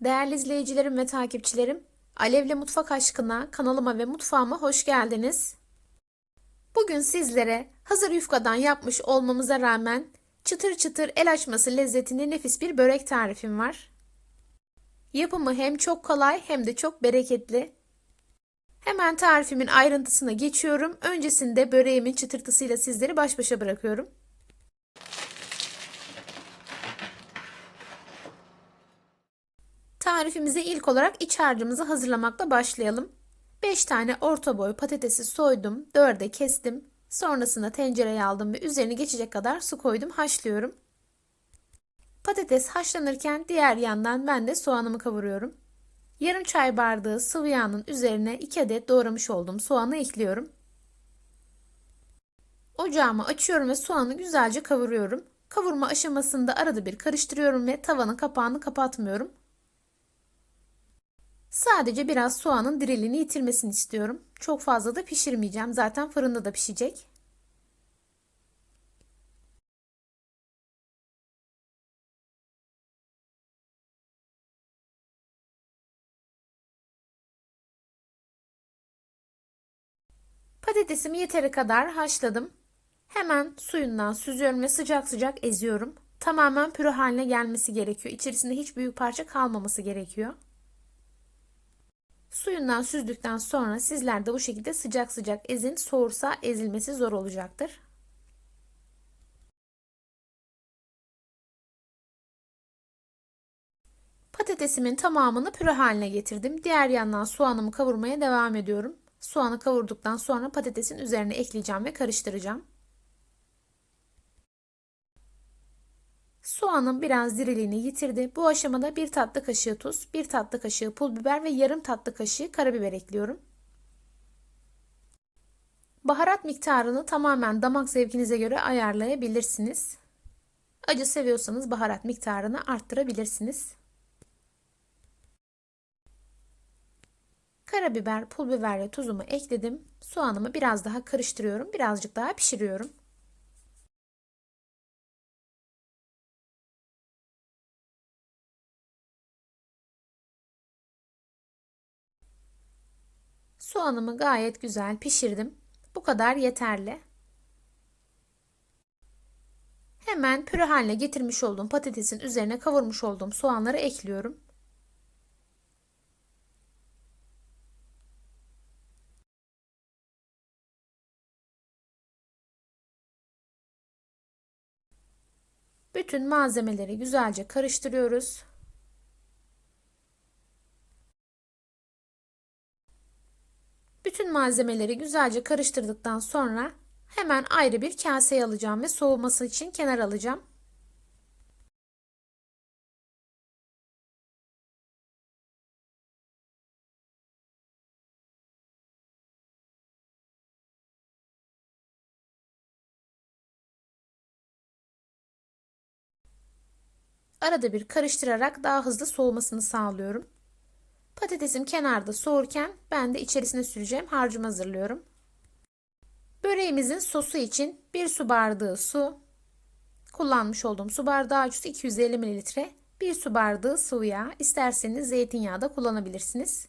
Değerli izleyicilerim ve takipçilerim, Alevle Mutfak Aşkına kanalıma ve mutfağıma hoş geldiniz. Bugün sizlere hazır yufkadan yapmış olmamıza rağmen çıtır çıtır el açması lezzetinde nefis bir börek tarifim var. Yapımı hem çok kolay hem de çok bereketli. Hemen tarifimin ayrıntısına geçiyorum. Öncesinde böreğimin çıtırtısıyla sizleri baş başa bırakıyorum. Tarifimize ilk olarak iç harcımızı hazırlamakla başlayalım. 5 tane orta boy patatesi soydum, 4'e kestim. Sonrasında tencereye aldım ve üzerine geçecek kadar su koydum, haşlıyorum. Patates haşlanırken diğer yandan ben de soğanımı kavuruyorum. Yarım çay bardağı sıvı yağının üzerine 2 adet doğramış olduğum soğanı ekliyorum. Ocağımı açıyorum ve soğanı güzelce kavuruyorum. Kavurma aşamasında arada bir karıştırıyorum ve tavanın kapağını kapatmıyorum. Sadece biraz soğanın diriliğini yitirmesini istiyorum. Çok fazla da pişirmeyeceğim. Zaten fırında da pişecek. Patatesimi yeteri kadar haşladım. Hemen suyundan süzüyorum ve sıcak sıcak eziyorum. Tamamen püre haline gelmesi gerekiyor. İçerisinde hiç büyük parça kalmaması gerekiyor. Suyundan süzdükten sonra sizler de bu şekilde sıcak sıcak ezin. Soğursa ezilmesi zor olacaktır. Patatesimin tamamını püre haline getirdim. Diğer yandan soğanımı kavurmaya devam ediyorum. Soğanı kavurduktan sonra patatesin üzerine ekleyeceğim ve karıştıracağım. Soğanın biraz diriliğini yitirdi. Bu aşamada bir tatlı kaşığı tuz, bir tatlı kaşığı pul biber ve yarım tatlı kaşığı karabiber ekliyorum. Baharat miktarını tamamen damak zevkinize göre ayarlayabilirsiniz. Acı seviyorsanız baharat miktarını arttırabilirsiniz. Karabiber, pul biber ve tuzumu ekledim. Soğanımı biraz daha karıştırıyorum. Birazcık daha pişiriyorum. Soğanımı gayet güzel pişirdim. Bu kadar yeterli. Hemen püre haline getirmiş olduğum patatesin üzerine kavurmuş olduğum soğanları ekliyorum. Bütün malzemeleri güzelce karıştırıyoruz. Bütün malzemeleri güzelce karıştırdıktan sonra hemen ayrı bir kaseye alacağım ve soğuması için kenar alacağım. Arada bir karıştırarak daha hızlı soğumasını sağlıyorum. Patatesim kenarda soğurken ben de içerisine süreceğim harcımı hazırlıyorum. Böreğimizin sosu için 1 su bardağı su, kullanmış olduğum su bardağı ölçüsü 250 ml, 1 su bardağı sıvı yağ, isterseniz zeytinyağı da kullanabilirsiniz.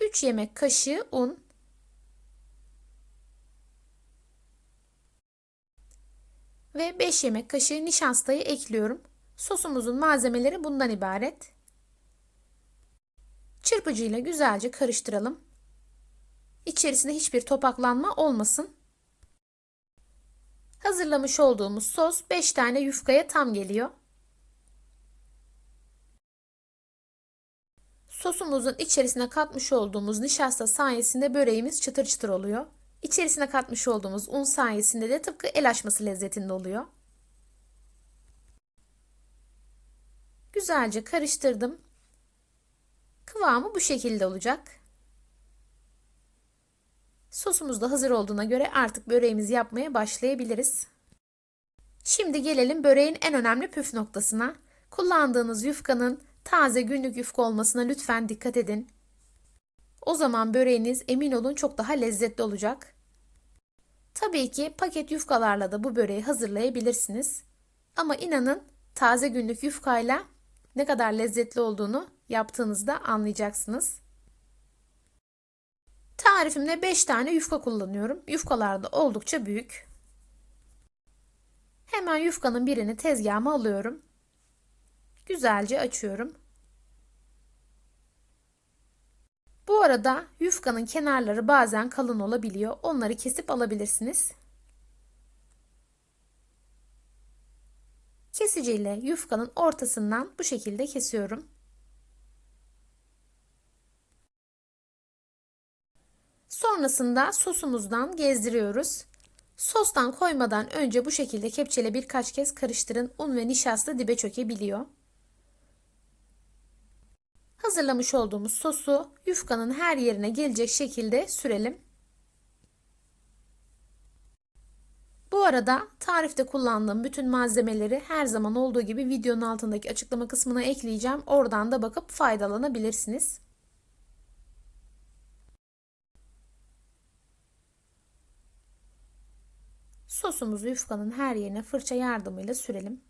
3 yemek kaşığı un, ve 5 yemek kaşığı nişastayı ekliyorum. Sosumuzun malzemeleri bundan ibaret. Çırpıcıyla güzelce karıştıralım. İçerisinde hiçbir topaklanma olmasın. Hazırlamış olduğumuz sos 5 tane yufkaya tam geliyor. Sosumuzun içerisine katmış olduğumuz nişasta sayesinde böreğimiz çıtır çıtır oluyor. İçerisine katmış olduğumuz un sayesinde de tıpkı el açması lezzetinde oluyor. Güzelce karıştırdım. Kıvamı bu şekilde olacak. Sosumuz da hazır olduğuna göre artık böreğimizi yapmaya başlayabiliriz. Şimdi gelelim böreğin en önemli püf noktasına. Kullandığınız yufkanın taze günlük yufka olmasına lütfen dikkat edin. O zaman böreğiniz emin olun çok daha lezzetli olacak. Tabii ki paket yufkalarla da bu böreği hazırlayabilirsiniz. Ama inanın taze günlük yufkayla ne kadar lezzetli olduğunu yaptığınızda anlayacaksınız. Tarifimde 5 tane yufka kullanıyorum. Yufkalar da oldukça büyük. Hemen yufkanın birini tezgahıma alıyorum. Güzelce açıyorum. Bu arada yufkanın kenarları bazen kalın olabiliyor. Onları kesip alabilirsiniz. Kesiciyle yufkanın ortasından bu şekilde kesiyorum. Sonrasında sosumuzdan gezdiriyoruz. Sostan koymadan önce bu şekilde kepçeyle birkaç kez karıştırın. Un ve nişasta dibe çökebiliyor. Hazırlamış olduğumuz sosu yufkanın her yerine gelecek şekilde sürelim. Bu arada tarifte kullandığım bütün malzemeleri her zaman olduğu gibi videonun altındaki açıklama kısmına ekleyeceğim. Oradan da bakıp faydalanabilirsiniz. Sosumuzu yufkanın her yerine fırça yardımıyla sürelim.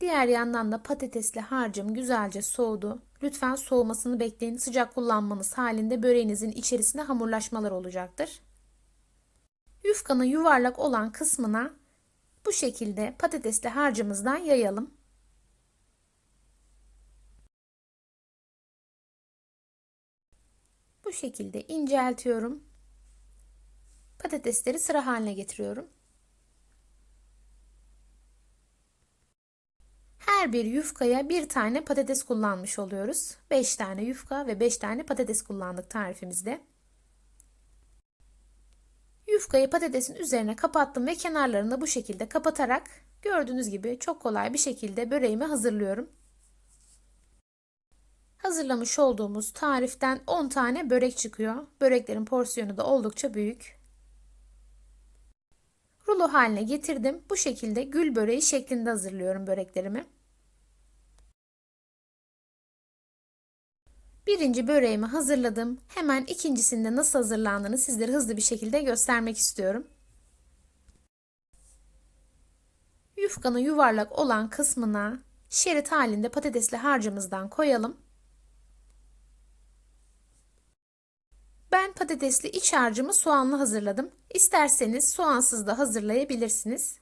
Diğer yandan da patatesli harcım güzelce soğudu. Lütfen soğumasını bekleyin. Sıcak kullanmanız halinde böreğinizin içerisinde hamurlaşmalar olacaktır. Yufkanın yuvarlak olan kısmına bu şekilde patatesli harcımızdan yayalım. Bu şekilde inceltiyorum. Patatesleri sıra haline getiriyorum. Her bir yufkaya bir tane patates kullanmış oluyoruz. 5 tane yufka ve 5 tane patates kullandık tarifimizde. Yufkayı patatesin üzerine kapattım ve kenarlarını bu şekilde kapatarak gördüğünüz gibi çok kolay bir şekilde böreğimi hazırlıyorum. Hazırlamış olduğumuz tariften 10 tane börek çıkıyor. Böreklerin porsiyonu da oldukça büyük. Rulo haline getirdim. Bu şekilde gül böreği şeklinde hazırlıyorum böreklerimi. Birinci böreğimi hazırladım. Hemen ikincisinde nasıl hazırlandığını sizlere hızlı bir şekilde göstermek istiyorum. Yufkanın yuvarlak olan kısmına şerit halinde patatesli harcımızdan koyalım. Ben patatesli iç harcımı soğanlı hazırladım. İsterseniz soğansız da hazırlayabilirsiniz.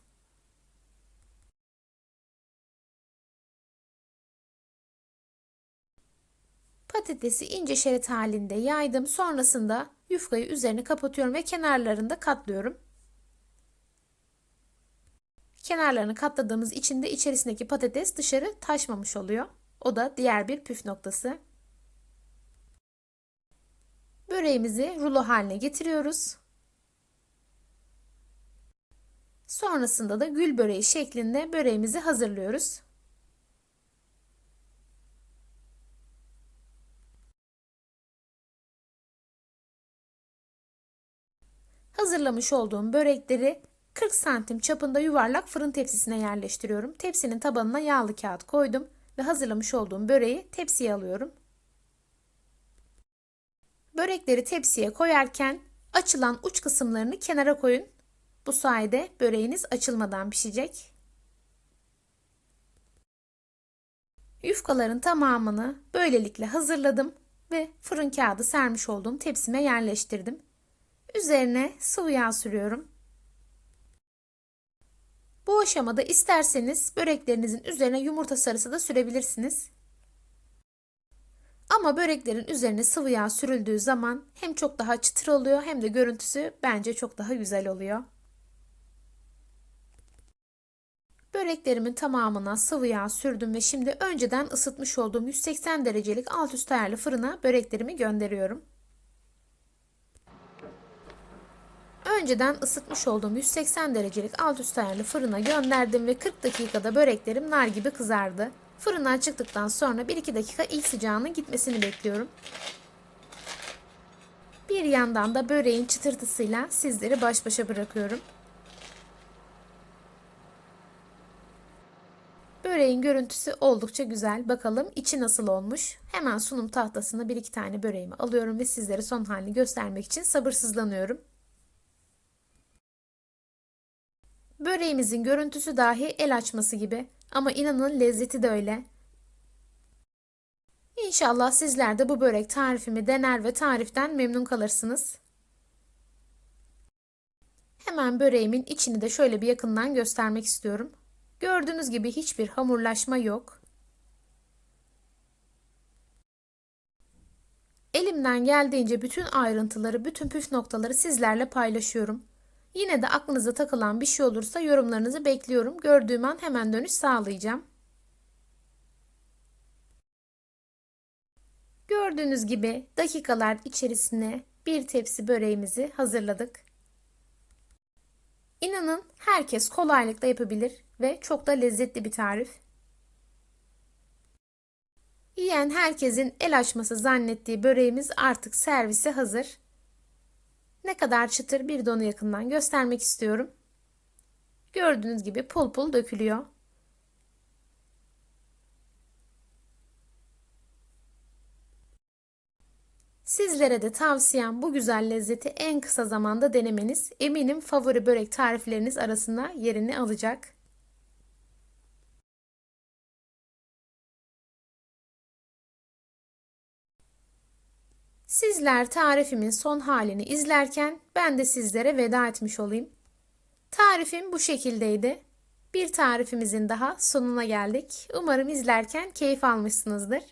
Patatesi ince şerit halinde yaydım. Sonrasında yufkayı üzerine kapatıyorum ve kenarlarını da katlıyorum. Kenarlarını katladığımız için de içerisindeki patates dışarı taşmamış oluyor. O da diğer bir püf noktası. Böreğimizi rulo haline getiriyoruz. Sonrasında da gül böreği şeklinde böreğimizi hazırlıyoruz. Hazırlamış olduğum börekleri 40 santim çapında yuvarlak fırın tepsisine yerleştiriyorum. Tepsinin tabanına yağlı kağıt koydum ve hazırlamış olduğum böreği tepsiye alıyorum. Börekleri tepsiye koyarken açılan uç kısımlarını kenara koyun. Bu sayede böreğiniz açılmadan pişecek. Yufkaların tamamını böylelikle hazırladım ve fırın kağıdı sermiş olduğum tepsime yerleştirdim. Üzerine sıvı yağ sürüyorum. Bu aşamada isterseniz böreklerinizin üzerine yumurta sarısı da sürebilirsiniz. Ama böreklerin üzerine sıvı yağ sürüldüğü zaman hem çok daha çıtır oluyor hem de görüntüsü bence çok daha güzel oluyor. Böreklerimin tamamına sıvı yağ sürdüm ve şimdi önceden ısıtmış olduğum 180 derecelik alt üst ayarlı fırına böreklerimi gönderiyorum. Önceden ısıtmış olduğum 180 derecelik alt üst ayarlı fırına gönderdim ve 40 dakikada böreklerim nar gibi kızardı. Fırından çıktıktan sonra 1-2 dakika ilk sıcağının gitmesini bekliyorum. Bir yandan da böreğin çıtırtısıyla sizleri baş başa bırakıyorum. Böreğin görüntüsü oldukça güzel. Bakalım içi nasıl olmuş. Hemen sunum tahtasına bir iki tane böreğimi alıyorum ve sizlere son halini göstermek için sabırsızlanıyorum. Böreğimizin görüntüsü dahi el açması gibi ama inanın lezzeti de öyle. İnşallah sizler de bu börek tarifimi dener ve tariften memnun kalırsınız. Hemen böreğimin içini de şöyle bir yakından göstermek istiyorum. Gördüğünüz gibi hiçbir hamurlaşma yok. Elimden geldiğince bütün ayrıntıları, bütün püf noktaları sizlerle paylaşıyorum. Yine de aklınıza takılan bir şey olursa yorumlarınızı bekliyorum. Gördüğüm an hemen dönüş sağlayacağım. Gördüğünüz gibi dakikalar içerisinde bir tepsi böreğimizi hazırladık. İnanın herkes kolaylıkla yapabilir ve çok da lezzetli bir tarif. Yiyen herkesin el açması zannettiği böreğimiz artık servise hazır. Ne kadar çıtır bir donu yakından göstermek istiyorum. Gördüğünüz gibi pul pul dökülüyor. Sizlere de tavsiyem bu güzel lezzeti en kısa zamanda denemeniz. Eminim favori börek tarifleriniz arasında yerini alacak. Sizler tarifimin son halini izlerken ben de sizlere veda etmiş olayım. Tarifim bu şekildeydi. Bir tarifimizin daha sonuna geldik. Umarım izlerken keyif almışsınızdır.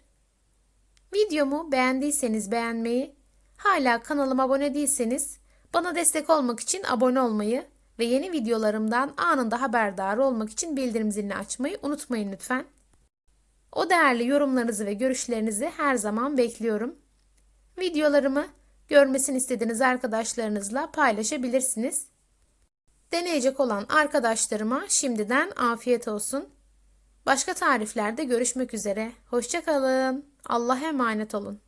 Videomu beğendiyseniz beğenmeyi, hala kanalıma abone değilseniz bana destek olmak için abone olmayı ve yeni videolarımdan anında haberdar olmak için bildirim zilini açmayı unutmayın lütfen. O değerli yorumlarınızı ve görüşlerinizi her zaman bekliyorum. Videolarımı görmesini istediğiniz arkadaşlarınızla paylaşabilirsiniz. Deneyecek olan arkadaşlarıma şimdiden afiyet olsun. Başka tariflerde görüşmek üzere. Hoşçakalın. Allah'a emanet olun.